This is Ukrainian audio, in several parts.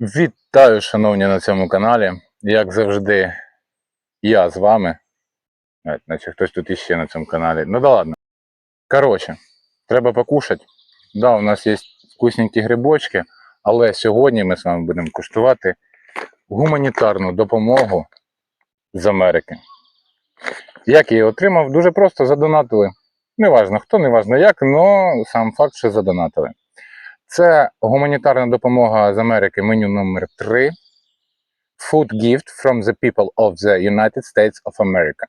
Вітаю, шановні, на цьому каналі. Як завжди, я з вами. Навіть, Наче хтось тут іще на цьому каналі. Ну да ладно. Коротше, треба покушати. Да, у нас є вкусненькі грибочки, але сьогодні ми з вами будемо куштувати гуманітарну допомогу з Америки. Як її отримав? Дуже просто задонатили. Неважно хто, неважно як, але сам факт, що задонатили. Це гуманітарна допомога з Америки, меню номер 3 Food gift from the people of the United States of America.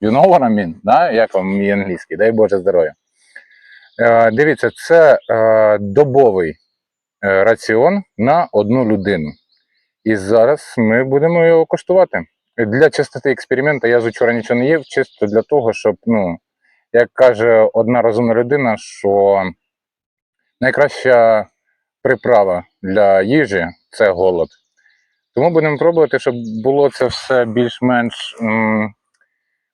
You know what I mean? Да? Як вам мій англійський? Дай Боже здоров'я. Е, дивіться, це е, добовий е, раціон на одну людину. І зараз ми будемо його коштувати. Для чистоти експерименту я з учора нічого не їв, чисто для того, щоб, ну, як каже одна розумна людина, що найкраща приправа для їжі це голод. Тому будемо пробувати, щоб було це все більш-менш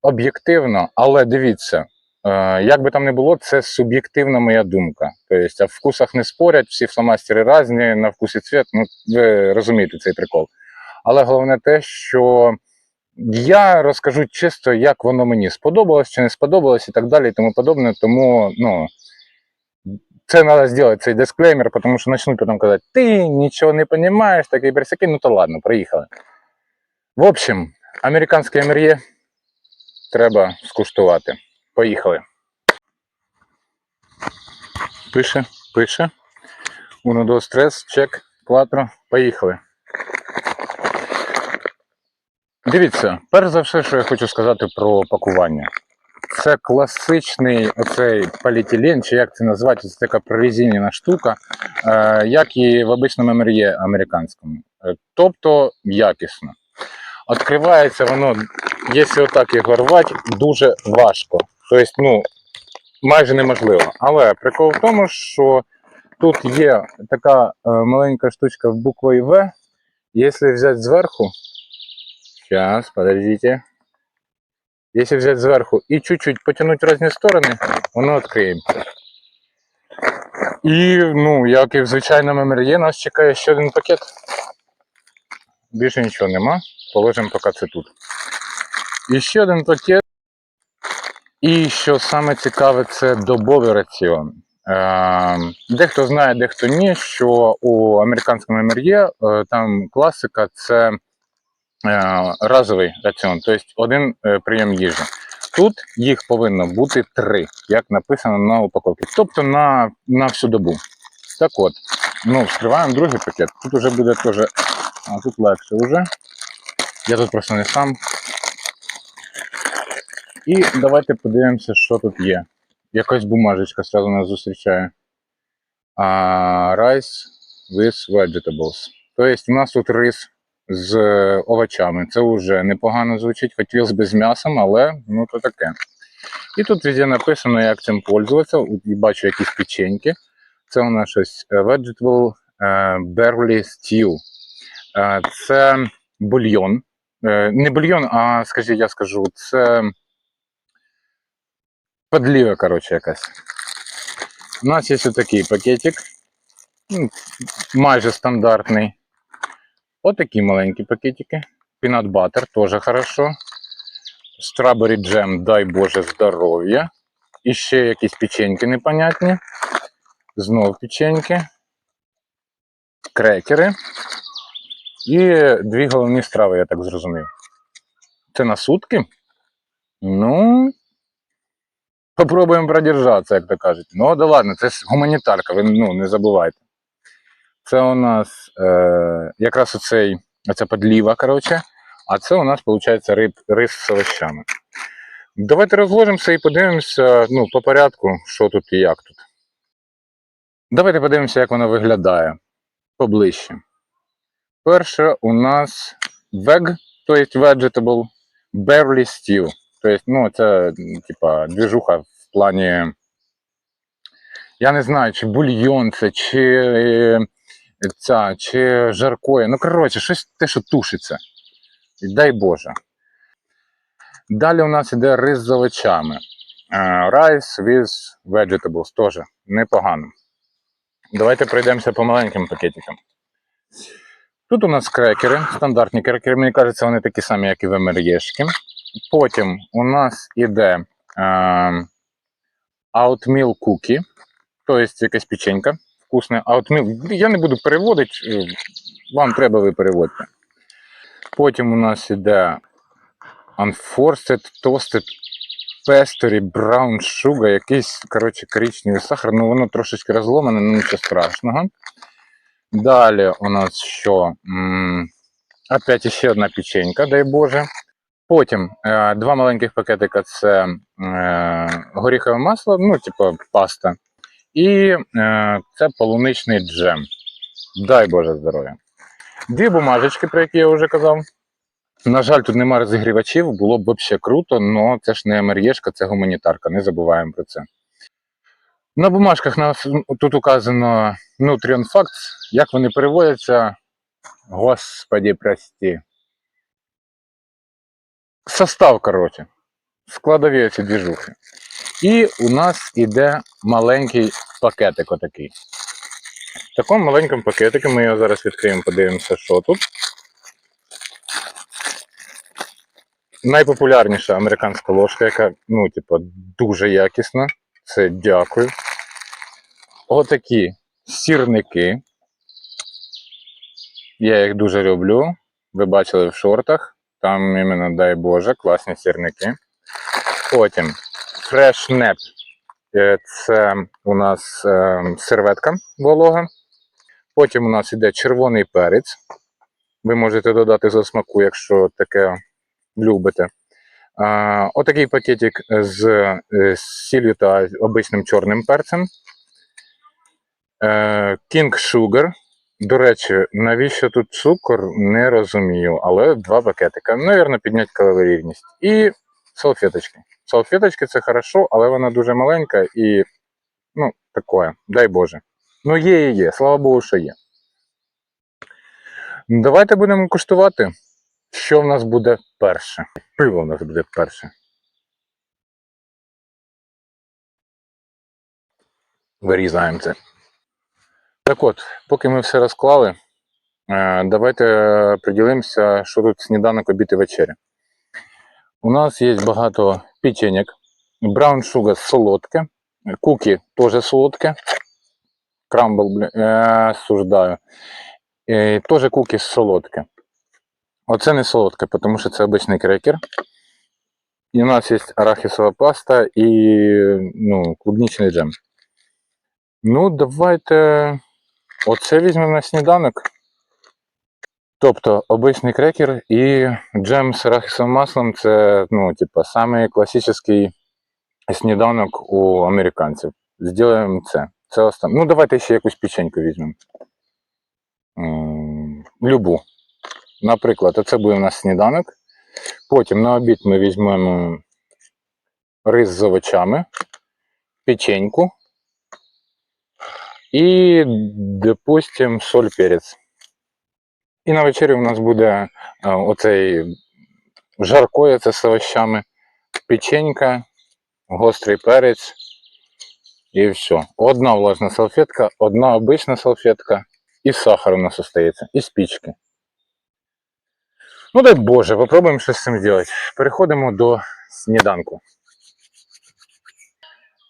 об'єктивно. Але дивіться, е, як би там не було, це суб'єктивна моя думка. Тобто, в вкусах не спорять, всі фломастери різні, на вкус і цвіт. Ну, ви розумієте цей прикол. Але головне те, що я розкажу чисто, як воно мені сподобалось чи не сподобалось і так далі, і тому подобне. Тому, ну. Це треба зробити, цей дисклеймер, тому що почнуть потім казати, ти нічого не розумієш, такий персякий, ну то ладно, приїхали. В общем, американське МРЄ треба скуштувати. Поїхали. Пише, пише. Uno, dos, tres, чек, кватро, поїхали. Дивіться, перш за все, що я хочу сказати про пакування. Це класичний оцей поліетилен, чи як це назвати, це така прорезинена штука, е, як і в обичному МРЄ американському. Е, Тобто якісно. Відкривається воно, якщо отак його рвати, дуже важко. Тобто, ну, майже неможливо. Але прикол в тому, що тут є така е, маленька штучка в буквою В. Якщо взяти зверху, зараз, подождите. Если взять сверху и чуть-чуть потянуть в разные стороны, воно відкриється. І, ну, як і в звичайному МРЄ, нас чекає ще один пакет. Більше нічого нема. Положимо поки це тут. І один пакет. І що саме цікаве, це добовий раціон. Е, Дехто знає, дехто ні, що у американському МРЄ е, там класика це разовий раціон, тобто один е, прийом їжі. Тут їх повинно бути три, як написано на упаковці, тобто на, на всю добу. Так от, ну, вскриваємо другий пакет. Тут вже буде теж, а тут легше вже. Я тут просто не сам. І давайте подивимося, що тут є. Якась бумажечка сразу нас зустрічає. А, rice with vegetables. Тобто у нас тут рис з овочами. Це вже непогано звучить, хотілося б з м'ясом, але ну то таке. І тут везде написано, як цим пользуватися. І бачу якісь печеньки. Це у нас щось е, vegetable е, barley stew. Е, Це бульйон. Не бульйон, а скажіть, я скажу, це подліва, коротше, якась. У нас є такий пакетик, ну, майже стандартний. Отакі маленькі пакетики. Пінат батер теж хорошо. Strawberry джем, дай Боже здоров'я. І ще якісь печеньки непонятні. Знов печеньки. Крекери. І дві головні страви, я так зрозумів. Це на сутки? Ну. Попробуємо продержатися, як то кажуть. Ну, да ладно, це ж гуманітарка, ну, не забувайте. Це у нас е, якраз оцей, оця подліва, коротше, а це у нас, виходить, риб, рис з овощами. Давайте розложимося і подивимося ну, по порядку, що тут і як тут. Давайте подивимося, як воно виглядає поближче. Перше у нас veg, тобто vegetable, barley stew. Тобто, ну, це, типа, двіжуха в плані. Я не знаю, чи бульйон це, чи ця, чи жаркоє. Ну, коротше, щось те, що тушиться. І дай Боже. Далі у нас іде рис з овочами. Е, Rice with vegetables теж непогано. Давайте пройдемося по маленьким пакетикам. Тут у нас крекери, стандартні крекери, мені кажеться, вони такі самі, як і в МРЄшки. Потім у нас іде е, Outmeal Cookie, тобто якась печенька вкусна. Outmeal, я не буду переводити, е, вам треба, ви переводьте. Потім у нас іде Unforced Toasted Pastry Brown Sugar, якийсь, коротше, коричневий сахар, ну воно трошечки розломане, ну нічого страшного. Далі у нас що? Опять ще одна печенька, дай Боже. Потім е, два маленьких пакетика це е, горіхове масло, ну, типу паста. І е, це полуничний джем. Дай Боже здоров'я. Дві бумажечки, про які я вже казав. На жаль, тут немає розігрівачів, було б взагалі круто, але це ж не МРЄшка, це гуманітарка, не забуваємо про це. На бумажках нас тут указано Nutrient Facts. Як вони переводяться? Господі, прості. Состав, коротше. Складові ці двіжухи. І у нас іде маленький пакетик отакий. В такому маленькому пакетику ми його зараз відкриємо, подивимося, що тут. Найпопулярніша американська ложка, яка, ну, типу, дуже якісна. Це дякую. Отакі сірники. Я їх дуже люблю. Ви бачили в шортах. Там іменно, дай Боже, класні сірники. Потім Fresh Nap. Е, Це у нас е, серветка волога. Потім у нас іде червоний перець. Ви можете додати за смаку, якщо таке любите. Отакий пакетик з, е, сіллю та обичним чорним перцем. King Sugar. До речі, навіщо тут цукор, не розумію, але два пакетика. Навірно, підняти калорійність. І салфеточки. Салфеточки це хорошо, але вона дуже маленька і, ну, таке, дай Боже. Ну, є і є, слава Богу, що є. Давайте будемо куштувати, що в нас буде перше. Пиво в нас буде перше. Вирізаємо це. Так от, поки ми все розклали, е, давайте приділимося, що тут сніданок, обід і вечеря. У нас є багато печенек. Браун шугар солодке, куки теж солодке. Крамбл, блін, е, суждаю. Е, теж куки солодке. Оце не солодке, тому що це обичний крекер. І у нас є арахісова паста і ну, клубнічний джем. Ну, давайте оце візьмемо на сніданок. Тобто обичний крекер і джем з арахісовим маслом це, ну, типа, самий класичний сніданок у американців. Зробимо це. Це останнє. Ну, давайте ще якусь печеньку візьмемо. Любу. Наприклад, оце буде у нас сніданок. Потім на обід ми візьмемо рис з овочами, печеньку і, допустим, соль перець. І на вечері у нас буде а, оцей жаркоє це з овощами, печенька, гострий перець і все. Одна влажна салфетка, одна обична салфетка і сахар у нас остається, і спічки. Ну дай Боже, попробуємо щось з цим зробити. Переходимо до сніданку.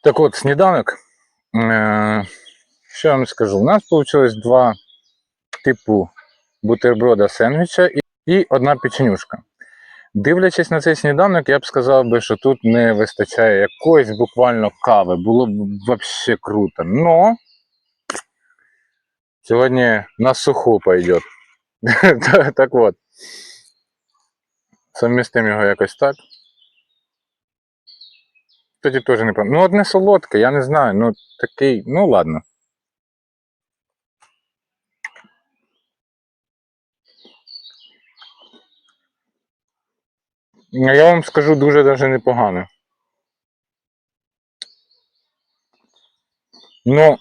Так от, сніданок. Е, що я вам скажу? У нас вийшло два типу бутерброда сендвіча і, і одна печенюшка. Дивлячись на цей сніданок, я б сказав би, що тут не вистачає якоїсь буквально кави. Було б взагалі круто. Но сьогодні на суху пойдет. так, так от. Совмістимо його якось так. Тоді теж не пам'ятаю. Ну, одне солодке, я не знаю. Ну, такий, ну ладно. Я вам скажу дуже даже непогано. Ну,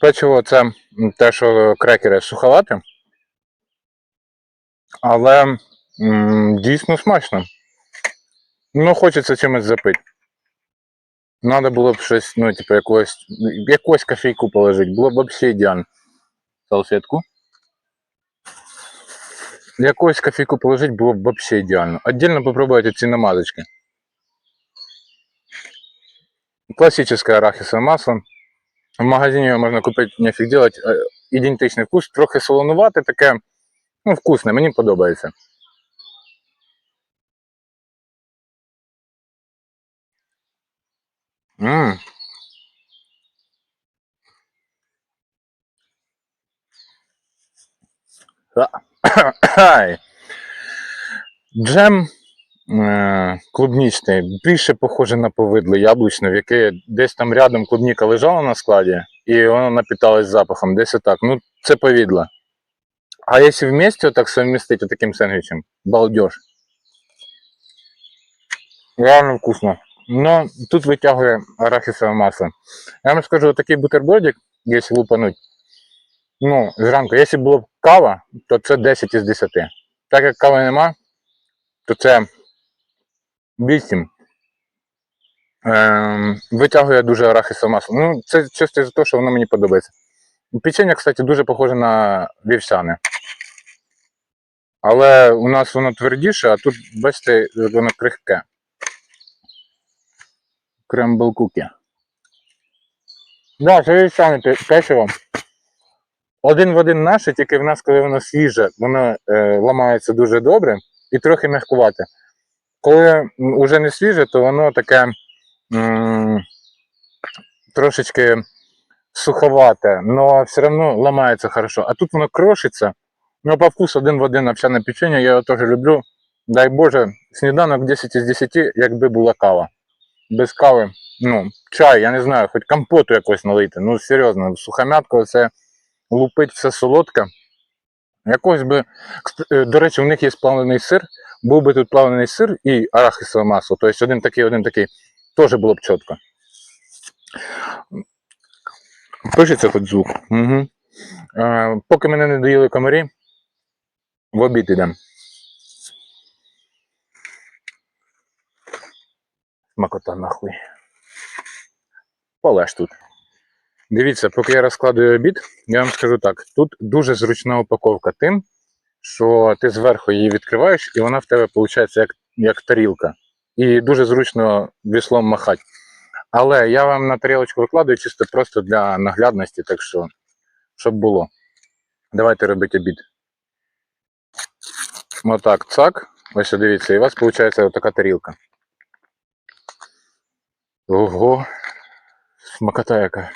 печиво це те, що крекери суховати. Але м, дійсно смачно. Ну, хочеться чимось запити. Надо було б щось, ну, типу, якогось, якусь кофейку положити. Було б взагалі ідеально. Салфетку. Якусь кофейку положити було б взагалі ідеально. Отдельно попробуйте ці намазочки. Классическое арахисовое масло. В магазині його можна купити нефіг делать. Е, Ідентичний вкус, трохи солонувате, таке, ну, вкусне, мені подобається. Ммм. Ай. Джем е, клубнічний більше похоже на повидло яблучне, в яке десь там рядом клубніка лежала на складі, і воно напіталось запахом, десь отак. Ну, це повідло. А якщо вместе так совместить таким сендвічем, балдеж. Реально вкусно. Но тут витягує арахісове масло. Я вам скажу, такий бутербродик, якщо лупануть, ну, зранку, якщо було б кава, то це 10 із 10. Так як кави нема, то це 8. Ем, витягує дуже арахісове масло. Ну, це чисто за те, що воно мені подобається. Печення, кстати, дуже похоже на вівсяне. Але у нас воно твердіше, а тут, бачите, воно крихке. Крембл кукі. Да, це вівсяне печиво. Один в один наше, тільки в нас, коли воно свіже, воно е, ламається дуже добре і трохи м'якувате. Коли вже не свіже, то воно таке м, трошечки суховате, але все одно ламається хорошо. А тут воно крошиться. Ну, по вкусу один в один овсяне печення, я його теж люблю. Дай Боже, сніданок 10 із 10, якби була кава. Без кави, ну, чай, я не знаю, хоч компоту якось налити. Ну, серйозно, сухомятка, це лупить все солодке. Якось би, е, до речі, у них є плавлений сир. Був би тут плавлений сир і арахісове масло. Тобто один такий, один такий. Теж було б чітко. Пишеться хоч звук. Угу. Е, поки мене не доїли комарі, в обід ідемо. Макота нахуй. Полеж тут. Дивіться, поки я розкладую обід, я вам скажу так: тут дуже зручна упаковка тим, що ти зверху її відкриваєш, і вона в тебе виходить як, як тарілка. І дуже зручно віслом махати. Але я вам на тарілочку викладаю чисто просто для наглядності, так що, щоб було. Давайте робити обід. Отак, цак. Ось дивіться, і у вас виходить така тарілка. Ого, смакота яка.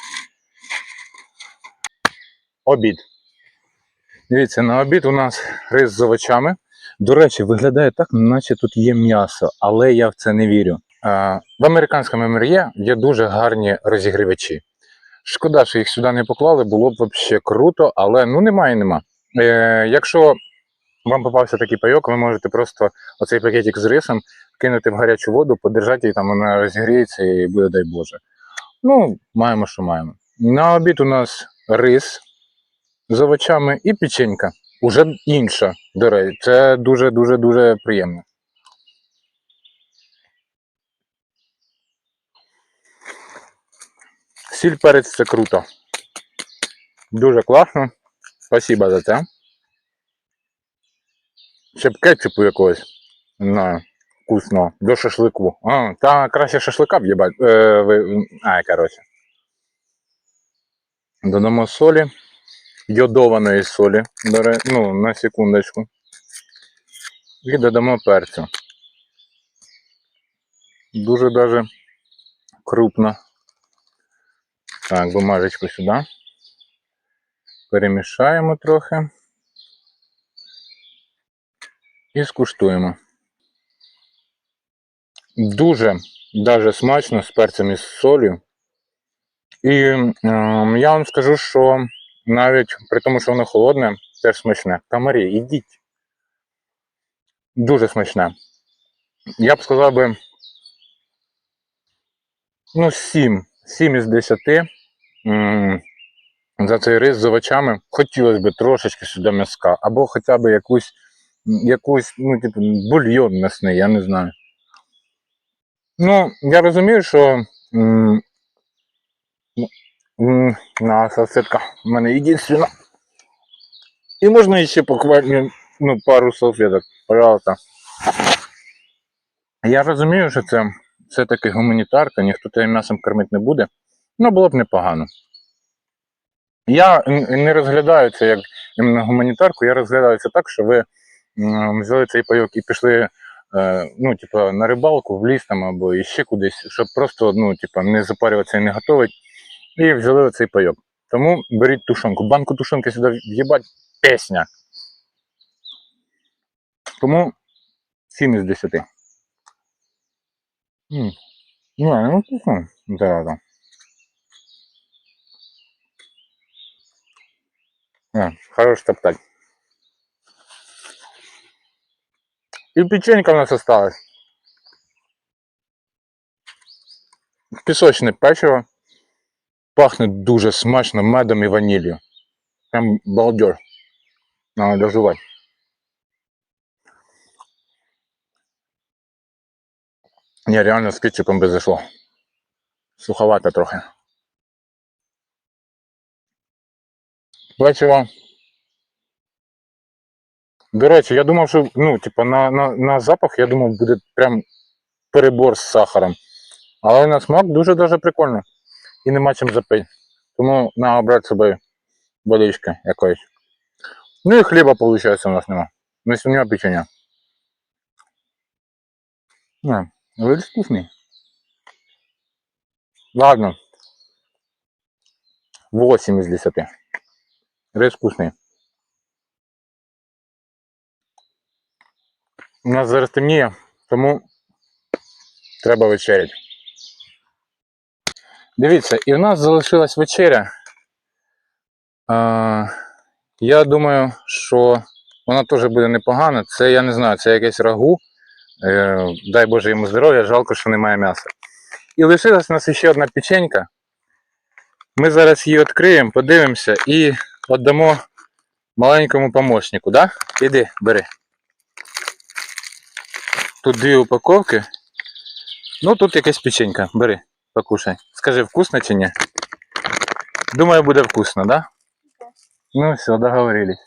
Обід. Дивіться, на обід у нас рис з овочами. До речі, виглядає так, наче тут є м'ясо, але я в це не вірю. В американському МРЄ є дуже гарні розігрівачі. Шкода, що їх сюди не поклали, було б взагалі круто, але ну немає, нема. Е, якщо вам попався такий пайок, ви можете просто оцей пакетик з рисом кинути в гарячу воду, подержати і там вона розігріється і буде, дай Боже. Ну, маємо, що маємо. На обід у нас рис з овочами і печенька. Уже інша, до речі. Це дуже-дуже дуже приємно. Сіль перець це круто. Дуже класно. Спасибо за це. Ще б кетчупу якогось. Не знаю. Вкусно. До шашлику. А, та краще шашлика в'їбать. Е, ви... Ай, коротше. Додамо солі. Йодованої солі. Ну, на секундочку. І додамо перцю. Дуже даже крупно. Так, бумажечку сюди. Перемішаємо трохи. І скуштуємо. Дуже даже смачно з перцем і з солью. І ем, я вам скажу, що навіть при тому, що воно холодне, теж смачне. Камарі, ідіть. Дуже смачне. Я б сказав би. Ну, 7. 7 із 10. М, За цей рис з овочами. Хотілося б трошечки сюди м'яска. Або хоча б якусь, якусь, ну, типу, бульйон м'ясний, я не знаю. Ну, я розумію, що м, м, на салфетка в мене єдинственна. І можна ще буквально ну, пару салфеток, пожалуйста. Я розумію, що це все-таки гуманітарка, ніхто тебе м'ясом кормити не буде. Ну, було б непогано. Я не розглядаю це як гуманітарку, я розглядаю це так, що ви взяли цей пайок і пішли е, ну, типу, на рибалку в ліс там або іще кудись, щоб просто ну, типу, не запарюватися і не готувати. І взяли оцей пайок. Тому беріть тушонку. Банку тушонки сюди в'їбать песня. Тому 7 із 10. М. Не, ну вкусно. Зараза. А, хорош топтать. И печенька у нас осталась. Пісочне печиво. Пахне дуже смачно медом і ванілью. Прям балдеж. Надо доживать. Не, реально з кетчупом би зайшло. Суховато трохи. Печиво. До речі, я думав, що ну, типу, на, на, на запах, я думав, буде прям перебор з сахаром. Але на смак дуже дуже прикольно. І нема чим запити. Тому треба брати з собою водички якоїсь. Ну і хліба, виходить, у нас нема. Ну, у нього печення. Не, але вкусний. Ладно. 8 із 10. Рис вкусний. У нас зараз темніє, тому треба вечеряти. Дивіться, і в нас залишилась вечеря. А, я думаю, що вона теж буде непогана. Це я не знаю, це якесь рагу. Е, дай Боже йому здоров'я, жалко, що немає м'яса. І лишилась у нас ще одна печенька. Ми зараз її відкриємо, подивимося і віддамо маленькому помощнику, да? Іди, бери. Тут дві упаковки. Ну, тут якась печенька. Бери, покушай. Скажи, вкусно чи ні? Думаю, буде вкусно, да? Ну все, договорились.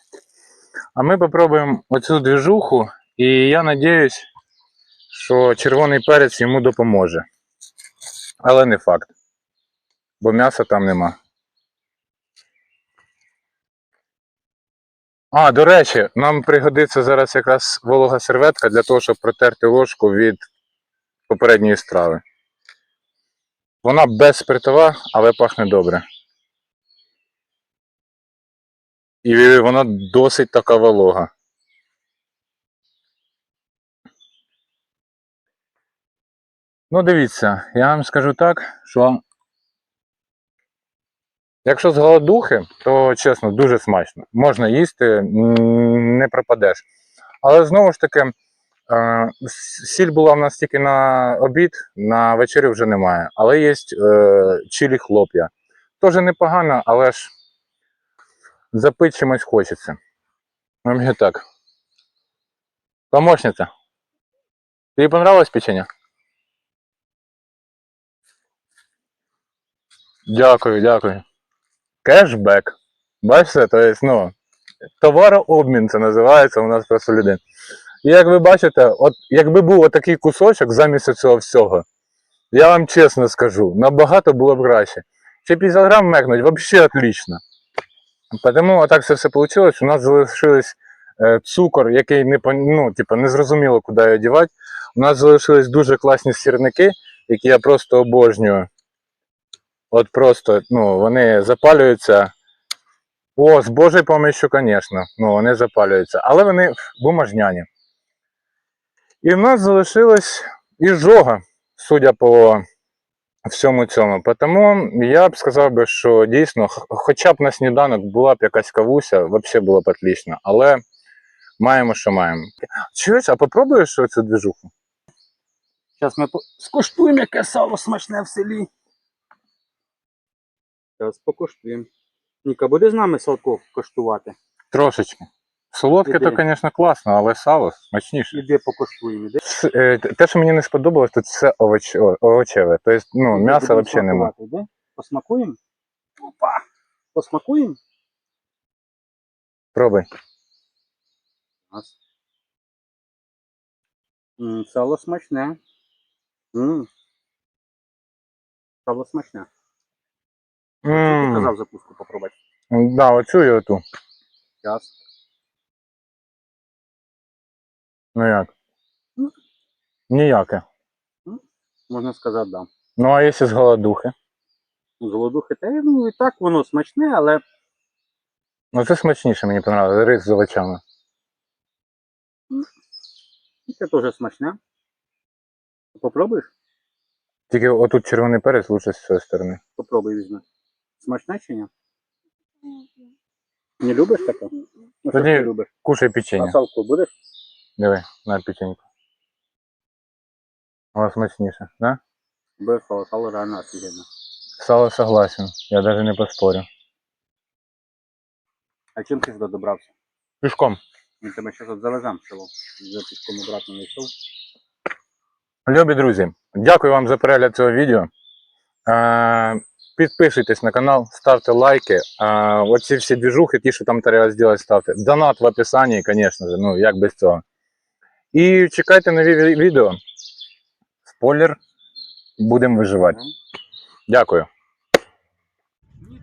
А ми попробуємо оцю движуху, і я надіюсь, що червоний перець йому допоможе. Але не факт. Бо м'яса там нема. А, до речі, нам пригодиться зараз якраз волога серветка для того, щоб протерти ложку від попередньої страви. Вона безспиртова, але пахне добре. І вона досить така волога. Ну, дивіться, я вам скажу так, що якщо з голодухи, то чесно, дуже смачно. Можна їсти, не пропадеш. Але знову ж таки, сіль була в нас тільки на обід, на вечерю вже немає. Але є е, чилі хлоп'я. Теж непогано, але ж запити чимось хочеться. Мені так. Помощниця. Тобі понравилось печення? Дякую, дякую. Кешбек. Бачите, то є, ну, товарообмін це називається у нас просто людей. І як ви бачите, от якби був отакий кусочок замість цього всього, я вам чесно скажу, набагато було б краще. Ще 50 грам мекнуть, взагалі отлично. Тому отак це все вийшло. У нас залишились е, цукор, який не, ну, типу, не зрозуміло, куди його дівати. У нас залишились дуже класні сірники, які я просто обожнюю. От просто, ну, вони запалюються. О, з Божою помощью, звісно. Ну, вони запалюються. Але вони бумажняні. І в нас залишилась іжога, судя по всьому цьому. Тому я б сказав би, що дійсно, хоча б на сніданок була б якась кавуся, взагалі було б отлично. Але маємо, що маємо. Чуєш, а попробуєш цю движуху? Зараз ми по- скуштуємо, яке сало смачне в селі. Зараз покуштуємо. Ніка, буде з нами салко коштувати? Трошечки. Солодке, то, звісно, класно, але сало смачніше. Іди покуштуємо. Е, Те, що мені не сподобалось, то це овоч... овочеве. Тобто, ну, м'яса взагалі нема. смакувати, Посмакуємо? Опа! Посмакуємо? Пробуй. М, Сало смачне. М. Сало смачне. Ти М, казав закуску попробувати. Да, оцю і оту. Час. Ну як? Ну. Ніяке. Можна сказати, да. Ну, а якщо з голодухи? Голодухи, та ну і так воно смачне, але Ну це смачніше, мені понравилось. Рис з овочами. це теж смачне. Попробуєш? Тільки отут червоний перець лучше з цієї сторони. Попробуй візьми. Смачне чи ні? Не любиш таке? Ну, що Тоді- ти любиш? Кушай печення. А салку будеш? Диви, на печеньку. Воно смачніше, да? Без сало, сало реально офігенно. Сало согласен. Я даже не поспорю. А чим ти сюди добрався? Пішком. Ми тебе ще тут завеземо в село. Вже пішком обратно не йшов. Любі друзі, дякую вам за перегляд цього відео. Е, Підписуйтесь на канал, ставте лайки. Е, Оці всі двіжухи, ті, що там треба зробити, ставте. Донат в описанні, звісно ж, ну як без цього. І чекайте нові відео. Спойлер. Будемо виживати. Дякую. Ні.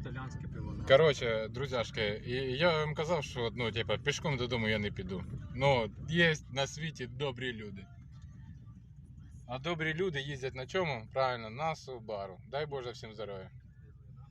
Коротше, друзяшки, я вам казав, що ну, типа, пішком додому я не піду. Ну, є на світі добрі люди. А добрі люди їздять на чому? Правильно, на Субару. Дай Боже всім здоров'я.